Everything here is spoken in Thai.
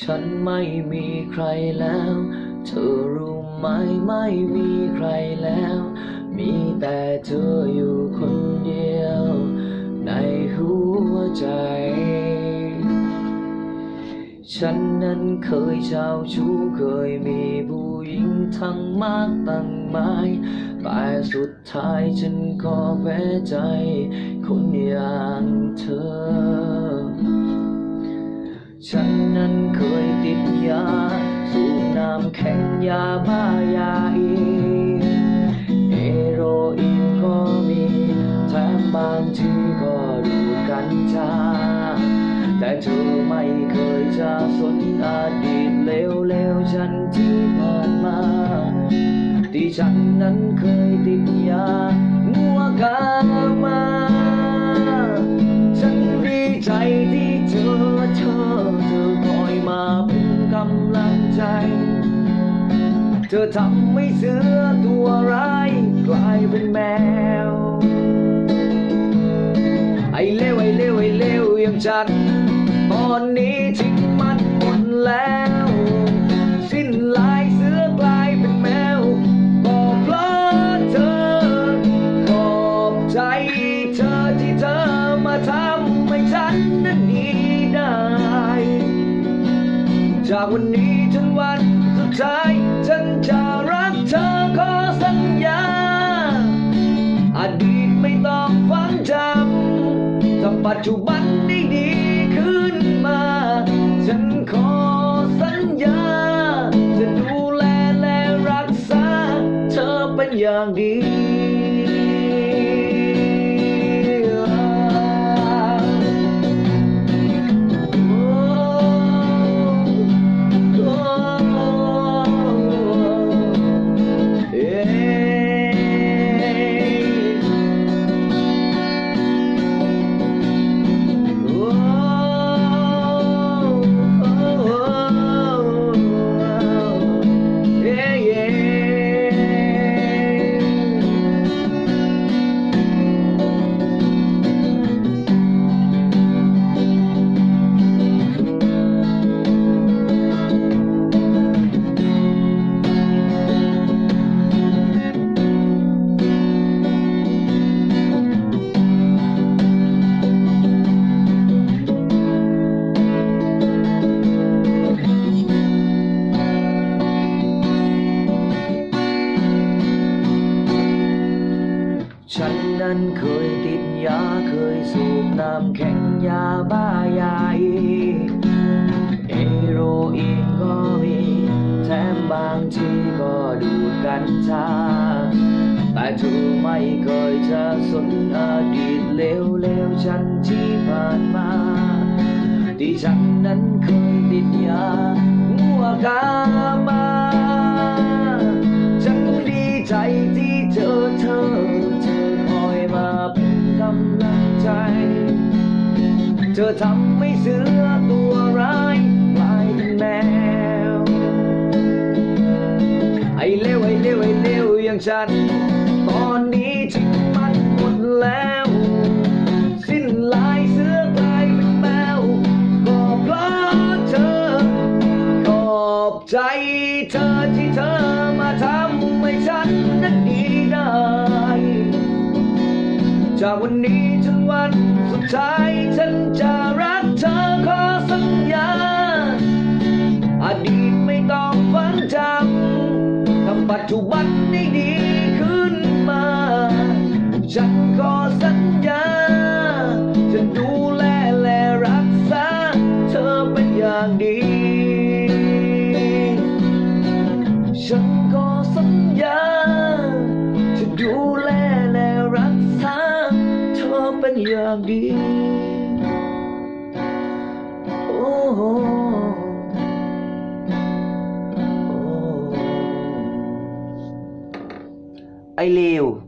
ฉันไม่มีใครแล้ว เธอรู้ไหมไม่มีใครแล้ว มีแต่เธออยู่คนเดียว ในหัวใจ ฉันนั้นเคยเช่าชู้เคยมีผู้หญิงทั้งมากตั้งมายแต่สุดท้ายฉันก็แพ้ใจ คนอย่างเธอ ฉันนั้นเคยติดยา สูบน้ำแข็งยาบ้ายาอีเฮโรอีนก็มีแถมบางทีก็ดูกัญชา แต่เธอไม่เคยจะสนอดีตเลวๆฉันที่ผ่านมา ที่ฉันนั้นเคยติดยางัวกามา ใจที่เจอเธอเธอคอยมาเป็นกำลังใจ เธอทำให้เสือตัวร้ายกลายเป็นแมว ไอ้เลวไอ้เลวไอ้เลวอย่างฉัน ตอนนี้ทิ้งมันหมดแล้ว สิ้นลายเสือกลายเป็นแมวก็เพราะเธอขอบใจ นนั้ได้ จากวันนี้จนวันสุดท้าย ฉันจะรักเธอขอสัญญา อดีตไม่ต้องฟังจำทำปัจจุบันได้ดีขึ้นมา ฉันขอสัญญา จะดูแลและรักษา เธอเป็นอย่างดี ฉันนั้นเคยติดยาเคยสูบน้ำแข็งยาบ้ายาอีเอโรอีนก็มีแถมบางทีก็ดูดกัญชา แต่เธอไม่เคยจะสนอดีตเลวๆฉันที่ผ่านมาที่ฉันนั้นเคยติดยางัวกามาฉันดีใจ เธอทำให้เสือตัวร้ายกลายเป็นแมว ไอ้เลวไอ้เลวไอ้เลวอย่างฉัน ตอนนี้ทิ้งมันหมดแล้ว สิ้นลายเสือกลายเป็นแมวก็เพราะเธอ ขอบใจเธอ จากวันนี้จนวันสุดท้ายฉันจะรักเธอขอสัญญาอดีตไม่ต้องฝันจำทำปัจจุบันให้ดี เป็นอย่า